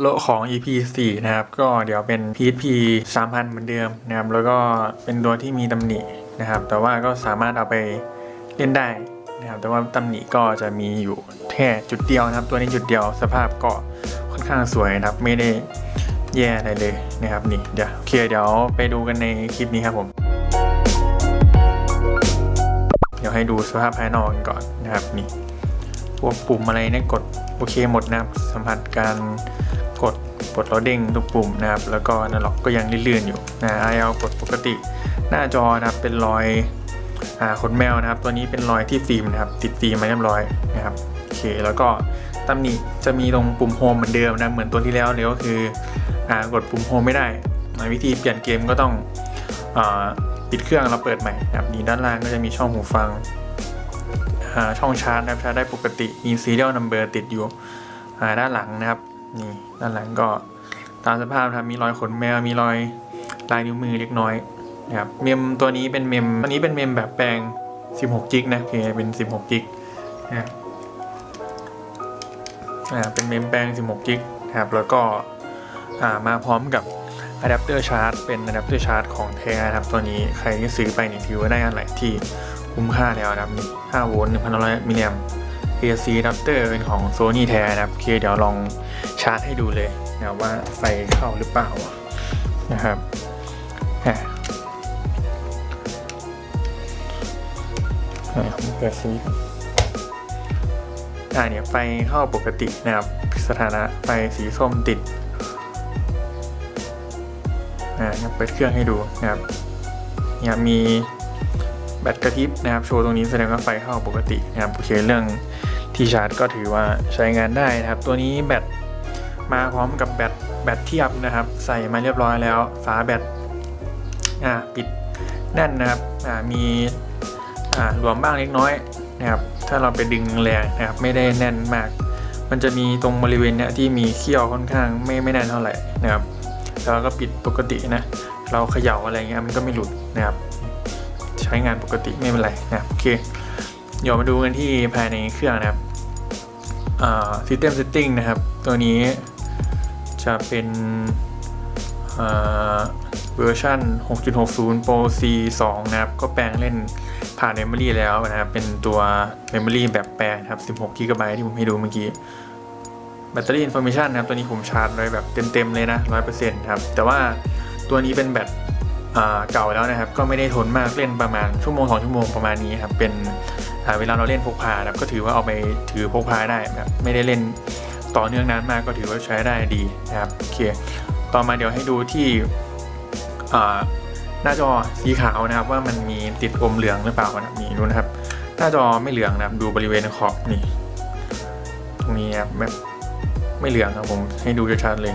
โลของ EP 4 นะครับ ก็เดี๋ยวเป็น PSP 3000 เหมือนเดิมนะครับ แล้วก็เป็นตัวที่มีตำหนินะครับ แต่ว่าก็สามารถเอาไปเล่นได้นะครับ แต่ว่าตำหนิก็จะมีอยู่แค่จุดเดียวนะครับ ตัวนี้จุดเดียวสภาพก็ค่อนข้างสวยนะครับ ไม่ได้แย่อะไรเลยนะครับนี่เดี๋ยวโอเคเดี๋ยวไปดูกันในคลิปนี้ครับผม เดี๋ยวให้ดูสภาพภายนอกกันก่อนนะครับนี่พวกปุ่มอะไรเนี่ยกดโอเคหมดนะครับสัมผัสการ ดลดแล้วเด้งทุกปุ่มนะครับแล้วก็นาล็อกก็ยังลื่นๆอยู่นะไอเอากดปกติ หน้าจอนะครับเป็นรอยอขนแมวนะครับ ตัวนี้เป็นรอยที่ฟิล์มนะครับติดฟิล์มมาเรียบร้อยนะครับโอเคแล้วก็ตำหนิจะมีตรงปุ่มโฮมเหมือนเดิมนะเหมือนตัวที่แล้วเลยก็คืออกดปุ่มโฮมไม่ได้วิธีเปลี่ยนเกมก็ต้องอปิดเครื่องแล้วเปิดใหม่นะครับนี่ด้านล่างก็จะมีช่องหูฟังช่องชาร์จนะครับชาร์จได้ปกติมี serial number ติดอยู่ด้านหลังนะครับ นี่ด้านหลังก็ตามสภาพครับมีรอยขนแมวมีรอยลายนิ้วมือเล็กน้อยนะครับเมมตัวนี้เป็นเมมตัวนี้เป็นเมมแบบแปลง 16จิกนะโอเคเป็น 16จิกนะครับอ่าเป็นเมมแปลง 16จิกนะครับแล้วก็อ่ามาพร้อมกับอะแดปเตอร์ชาร์จเป็นอะแดปเตอร์ชาร์จของแท้นะครับตัวนี้ใครที่ซื้อไปนี่ถือว่าได้อะไรที่คุ้มค่าแล้วนะครับนี่5โวลต์1,500มิลลิแอม AC adapter เป็นของ Sony แท้นะครับโอเคเดี๋ยวลองชาร์จให้ดูเลยนะว่าไฟเข้าหรือเปล่านะครับอะผมเปิดสวิตช์อ่าเนี่ยไฟเข้าปกตินะครับ สถานะไฟสีส้มติดอ่าเปิดเครื่องให้ดูนะครับเนี่ยมีแบตกระพริบนะครับ โชว์ตรงนี้แสดงว่าไฟเข้าปกตินะครับโอเคเรื่อง ที่ชาร์จก็ถือว่าใช้งานได้นะครับ ตัวนี้แบตมาพร้อมกับแบตแบตเทียบนะครับ ใส่มาเรียบร้อยแล้ว ฝาแบตอ่าปิดแน่นนะครับอ่ามีอ่าหลวมบ้างเล็กน้อยนะครับ ถ้าเราไปดึงแรงนะครับ ไม่ได้แน่นมาก มันจะมีตรงบริเวณเนี้ยที่มีเขี้ยวค่อนข้างไม่ไม่แน่นเท่าไหร่นะครับแล้วก็ปิดปกตินะเราเขย่าอะไรเงี้ยมันก็ไม่หลุดนะครับ ใช้งานปกติไม่เป็นไรนะครับโอเคเดี๋ยวมาดูกันที่ภายในเครื่องนะครับ System Setting นะครับ ตัวนี้จะเป็นเวอร์ชัน6.60 Pro C 2นะครับ ก็แปลงเล่นผ่าน Memory แล้วนะครับ เป็นตัว Memory แบบแปลงนครับ 16 GB ที่ผมให้ดูเมื่อกี้ แบตเตอรี่อินโฟมิชันนะครับ ตัวนี้ผมชาร์จไว้แบบเต็ม ๆ เลยนะ 100%ครับ แต่ว่าตัวนี้เป็นแบตเก่าแล้วนะครับ ก็ไม่ได้ทนมากเล่นประมาณชั่วโมงสองชั่วโมงประมาณนี้ครับ เป็น อ่เวลาเราเล่นพกพานะครับก็ถือว่าเอาไปถือพกพาได้นะครับไม่ได้เล่นต่อเนื่องนานมากก็ถือว่าใช้ได้ดีนะครับโอเคต่อมาเดี๋ยวให้ดูที่หน้าจอสีขาวนะครับว่ามันมีติดอมเหลืองหรือเปล่านะครับนี่ดูนะครับ หน้าจอไม่เหลืองนะครับดูบริเวณขอบนี่ตรงนี้นะครับไม่เหลืองครับผมให้ดูชัดๆเลย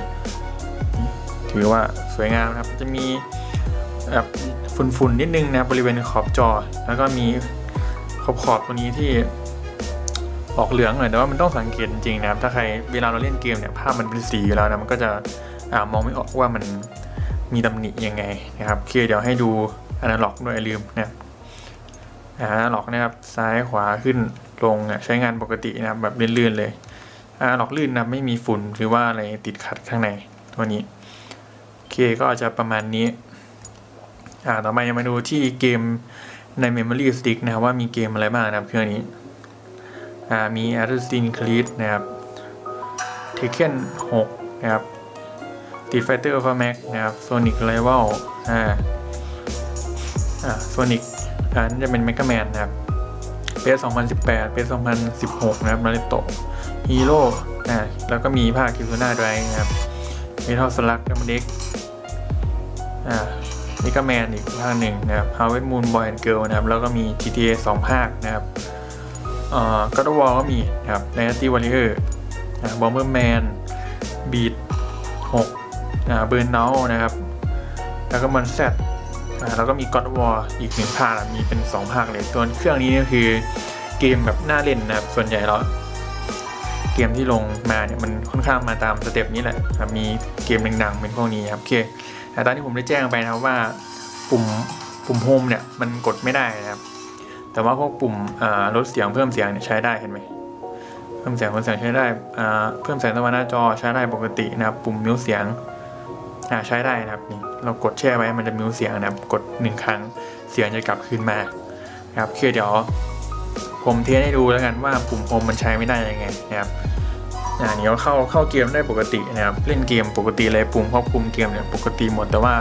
ถือว่าสวยงามนะครับจะมีแบบฝุ่นๆนิดนึงนะบริเวณขอบจอ แล้วก็มี ขอบขอบตัวนี้ที่ออกเหลืองหน่อยแต่ว่ามันต้องสังเกตจริงๆนะครับถ้าใครเวลาเราเล่นเกมเนี่ยภาพมันเป็นสีอยู่แล้วนะมันก็จะอามองไม่ออกว่ามันมีตำหนิยังไงนะครับโอเคเดี๋ยวให้ดูอนาล็อกด้วยลืมนะอนาล็อกนะครับซ้ายขวาขึ้นลงเนี่ยใช้งานปกตินะครับแบบลื่นๆเลยอาล็อกลื่นนะไม่มีฝุ่นหรือว่าอะไรติดขัดข้างในตัวนี้โอเคก็อาจจะประมาณนี้อ่าต่อมายังมาดูที่เกม ใน Memory Stick นะครับว่ามีเกมอะไรบ้างนะครับเครื่องนี้มี Assassin's Creed นะครับ Tekken 6 นะครับ Street Fighter Alpha Max นะครับ Sonic Rival อ่าอ่า Sonic อันจะเป็น Mega Man นะครับ PS 2018 PS 2016 นะครับ Naruto Hero อ่าแล้วก็มีภาค Kizuna Drive นะครับ Metal Slug กับเด็กอ่า มิกาแมนอีกภาคหนึ่งนะครับ Harvest Moon Boy and Girl นะครับ แล้วก็มี GTA 2 ภาคนะครับเอ่อ God of War ก็มีนะครับ Dynasty Warrior นะ Bomberman Beat 6อ่า Burnout นะครับ แล้วก็มันแซดแล้วก็มี God of War อีกหนึ่งภาคมีเป็น 2 ภาคเลยตัวเครื่องนี้เนี่ยคือเกมแบบน่าเล่นนะครับ ส่วนใหญ่แล้ว เกมที่ลงมาเนี่ยมันค่อนข้างมาตามสเต็ปนี้แหละครับมีเกมดังๆเป็นพวกนี้ครับโอเคแต่ตอนที่ผมได้แจ้งไปนะครับว่าปุ่มปุ่มโฮมเนี่ยมันกดไม่ได้นะครับ แต่ว่าพวกปุ่มลดเสียงเพิ่มเสียงเนี่ยใช้ได้เห็นไหมเพิ่มแสงเพิ่มแสงใช้ได้เพิ่มแสงตะวันหน้าจอใช้ได้ปกตินะครับปุ่มมิวเสียงใช้ได้นะครับนี่เรากดแช่ไว้มันจะมิวเสียงนะครับกดหนึ่งครั้งเสียงจะกลับคืนมานะครับโอเคเดี๋ยว ผมเทสให้ดูแล้วกันว่าปุ่มโฮมมันใช้ไม่ได้ยังไงนะครับอ่าเดี๋ยวเข้าเข้าเกมได้ปกตินะครับเล่นเกมปกติเลยปุ่มควบคุมเกมเนี่ยปกติหมดแต่ว่า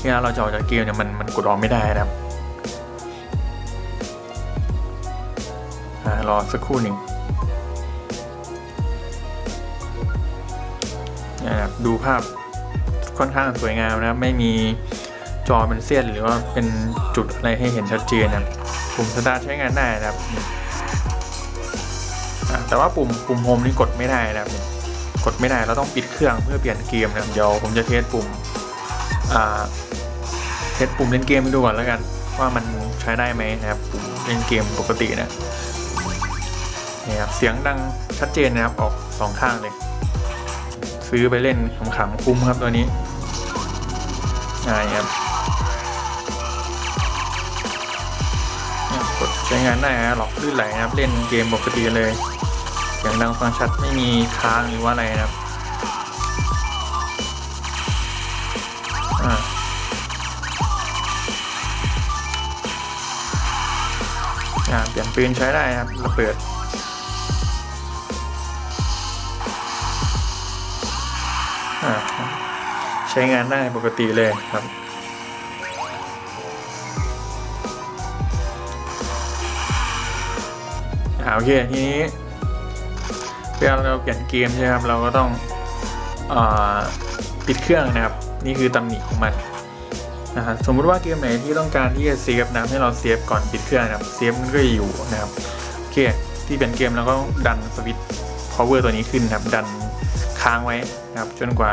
เวลาเราจะออกจากเกมเนี่ยมันมันกดออกไม่ได้นะครับอ่ารอสักครู่หนึ่งนะครับดูภาพค่อนข้างสวยงามนะครับไม่มี จอเป็นเสี้ยนหรือว่าเป็นจุดอะไรให้เห็นชัดเจนนะครับปุ่มสตาร์ทใช้งานได้นะครับแต่ว่าปุ่มปุ่มโฮมนี่กดไม่ได้นะครับกดไม่ได้เราต้องปิดเครื่องเพื่อเปลี่ยนเกมนะครับเดี๋ยวผมจะเทสปุ่มเทสปุ่มเล่นเกมให้ดูก่อนแล้วกัน ว่ามันใช้ได้ไหมนะครับปุ่มเล่นเกมปกตินะนี่ครับเสียงดังชัดเจนนะครับออกสองข้างเลย ซื้อไปเล่นขำๆคุ้มครับตัวนี้อ่าครับ กดใช้งานได้นะหลอกลื่นไหลนะครับ เล่นเกมปกติเลยเสียงดังฟังชัดไม่มีค้างหรือว่าอะไรนะครับอ่าเปลี่ยนปืนใช้ได้ครับระเบิดอ่าใช้งานได้ปกติเลยครับ อ่าโอเคทีนี้เวลาเราเปลี่ยนเกมใช่ไหมครับเราก็ต้องอปิดเครื่องนะครับ นี่คือตำหนิของมันนะฮะสมมุติว่าเกมไหนที่ต้องการที่จะเซฟนะให้เราเซฟก่อนปิดเครื่องนะครับเซฟมันก็จะอยู่นะครับโอเคที่เป็นเกมเราก็ต้องดันสวิตช์ power ตัวนี้ขึ้นนะครับดันค้างไว้นะครับจนกว่า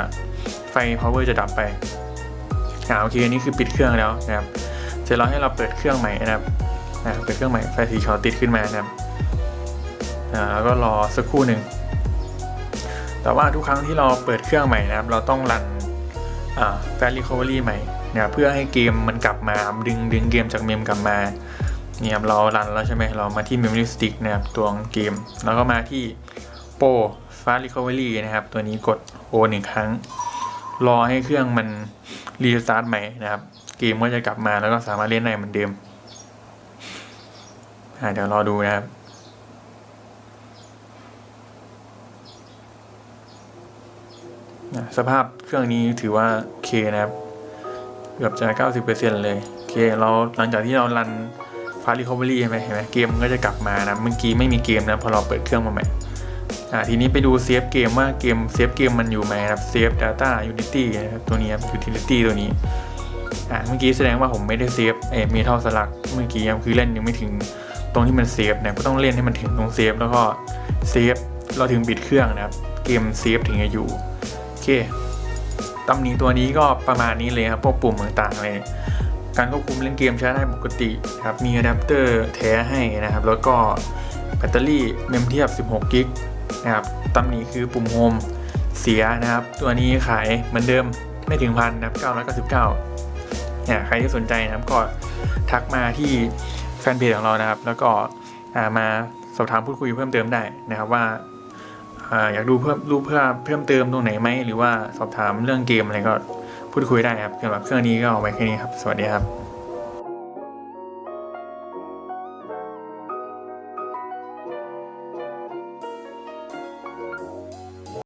ไฟ power จะดับไปอ่าโอเคอันนี้คือปิดเครื่องแล้วนะครับเสร็จแล้วให้เราเปิดเครื่องใหม่นะครับอ่าเปิดเครื่องใหม่ไฟสีขาวติดขึ้นมานะครับ อ่าแล้วก็รอสักครู่หนึ่ง แต่ว่าทุกครั้งที่เราเปิดเครื่องใหม่นะครับ เราต้องรันอ่า fast recovery ใหม่นะครับเพื่อให้เกมมันกลับมาดึงดึงเกมจากเมมกลับมาเนี่ยเรารันแล้วใช่ไหมเรามาที่ memory stick นะครับตัวเกม แล้วก็มาที่โปร fast recovery นะครับ ตัวนี้กด O หนึ่งครั้ง รอให้เครื่องมันรีสตาร์ทใหม่นะครับ เกมก็จะกลับมาแล้วก็สามารถเล่นได้เหมือนเดิมอาเดี๋ยวรอดูนะครับ อะ สภาพเครื่องนี้ถือว่าโอเคนะครับเกือบจะ 90%เลยโอเคเราหลังจากที่เรารันฟาริคอเวอรี่ใช่ไหมเห็นไหมเกมก็จะกลับมานะเมื่อกี้ไม่มีเกมนะพอเราเปิดเครื่องมาใหม่อ่าทีนี้ไปดูเซฟเกมว่าเกมเซฟเกมมันอยู่ไหมครับเซฟ Data Unity นะครับตัวนี้ครับ Utility ตัวนี้อ่าเมื่อกี้แสดงว่าผมไม่ได้เซฟเอเมทัลสลักเมื่อกี้คือเล่นยังไม่ถึงตรงที่มันเซฟนะก็ต้องเล่นให้มันถึงตรงเซฟแล้วก็เซฟเราถึงปิดเครื่องนะครับเกมเซฟถึงจะอยู่ เคตำหนิตัวนี้ก็ประมาณนี้เลยครับ พวกปุ่มต่างๆเลยการควบคุมเล่นเกมใช้ได้ปกติครับ มีอะแดปเตอร์แท้ให้นะครับ แล้วก็แบตเตอรี่เมมเทียบ 16 กิกนะครับตำหนิคือปุ่มโฮมเสียนะครับ ตัวนี้ขายเหมือนเดิมไม่ถึงพันนะครับ999เนี่ยใครที่สนใจนะครับก็ทักมาที่แฟนเพจของเรานะครับ แล้วก็ามาสอบถามพูดคุยเพิ่มเติมได้นะครับว่า อยากดูเพิ่มรูปเพื่อเพิ่มเติมตรงไหนไหมหรือว่าสอบถามเรื่องเกมอะไรก็พูดคุยได้ครับสำหรับเครื่องนี้ก็เอาไว้แค่นี้ครับ สวัสดีครับ